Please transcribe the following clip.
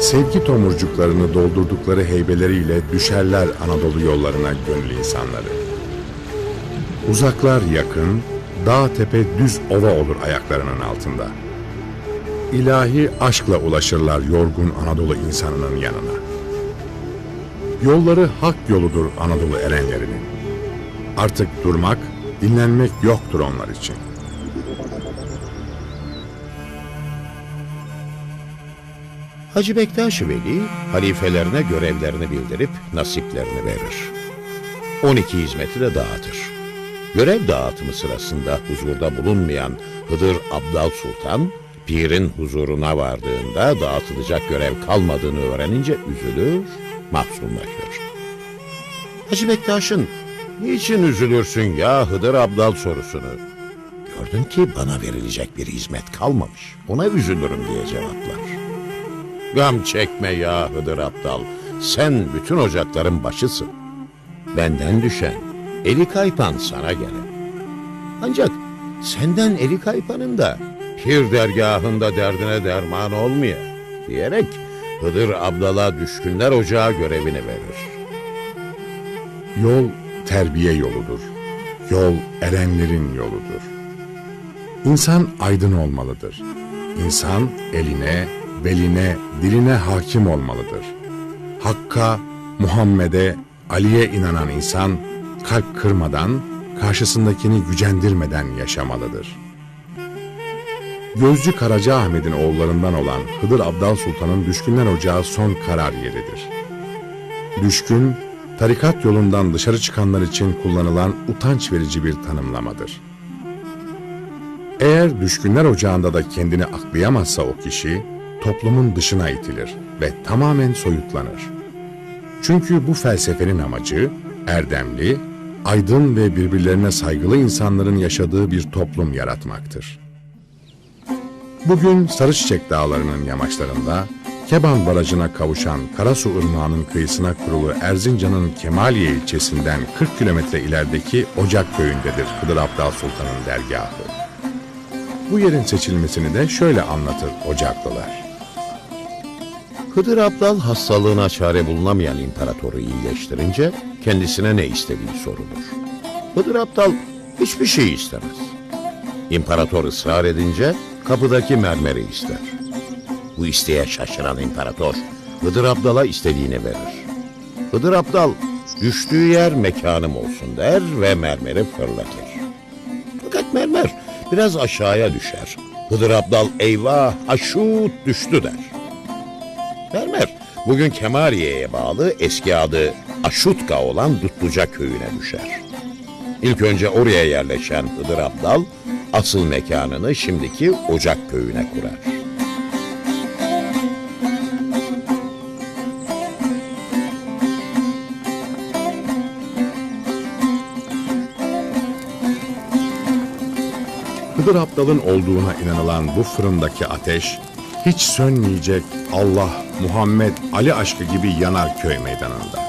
Sevgi tomurcuklarını doldurdukları heybeleriyle düşerler Anadolu yollarına gönül insanları. Uzaklar yakın, dağ tepe düz ova olur ayaklarının altında. İlahi aşkla ulaşırlar yorgun Anadolu insanının yanına. Yolları hak yoludur Anadolu erenlerinin. Artık durmak, dinlenmek yoktur onlar için. Hacı Bektaş Veli halifelerine görevlerini bildirip nasiplerini verir. 12 hizmeti de dağıtır. Görev dağıtımı sırasında huzurda bulunmayan Hıdır Abdal Sultan, pirin huzuruna vardığında dağıtılacak görev kalmadığını öğrenince üzülür, mahzunlaşır. Hacı Bektaş'ın niçin üzülürsün ya Hıdır Abdal sorusunu gördüm ki bana verilecek bir hizmet kalmamış. Ona üzülürüm diye cevaplar. Gam çekme ya Hıdır Abdal. Sen bütün ocakların başısın. Benden düşen, eli kaypan sana gelen. Ancak senden eli kaypanın da pir dergahında derdine derman olmuyor diyerek Hıdır Abdal'a düşkünler ocağı görevini verir. Yol terbiye yoludur. Yol erenlerin yoludur. İnsan aydın olmalıdır. İnsan eline, beline, diline hakim olmalıdır. Hakka, Muhammed'e, Ali'ye inanan insan kalp kırmadan, karşısındakini gücendirmeden yaşamalıdır. Gözcü Karaca Ahmet'in oğullarından olan Hıdır Abdal Sultan'ın Düşkünler Ocağı son karar yeridir. Düşkün, tarikat yolundan dışarı çıkanlar için kullanılan utanç verici bir tanımlamadır. Eğer düşkünler ocağında da kendini aklayamazsa o kişi, toplumun dışına itilir ve tamamen soyutlanır. Çünkü bu felsefenin amacı, erdemli, aydın ve birbirlerine saygılı insanların yaşadığı bir toplum yaratmaktır. Bugün Sarıçiçek Dağları'nın yamaçlarında Keban Barajı'na kavuşan Karasu Irmağı'nın kıyısına kurulu Erzincan'ın Kemaliye ilçesinden 40 kilometre ilerideki Ocak köyündedir Hıdır Abdal Sultan'ın dergahı. Bu yerin seçilmesini de şöyle anlatır Ocaklılar. Hıdır Abdal hastalığına çare bulunamayan imparatoru iyileştirince kendisine ne istediği sorulur. Hıdır Abdal hiçbir şey istemez. İmparator ısrar edince kapıdaki mermeri ister. Bu isteğe şaşıran imparator Hıdır Abdal'a istediğini verir. Hıdır Abdal düştüğü yer mekanım olsun der ve mermeri fırlatır. Fakat mermer biraz aşağıya düşer. Hıdır Abdal eyvah aşut düştü der. Mermer bugün Kemaliye'ye bağlı eski adı Aşutka olan Dutluca köyüne düşer. İlk önce oraya yerleşen Hıdır Abdal asıl mekanını şimdiki Ocak köyüne kurar. Hıdır Abdal'ın olduğuna inanılan bu fırındaki ateş hiç sönmeyecek Allah, Muhammed, Ali aşkı gibi yanar köy meydanında.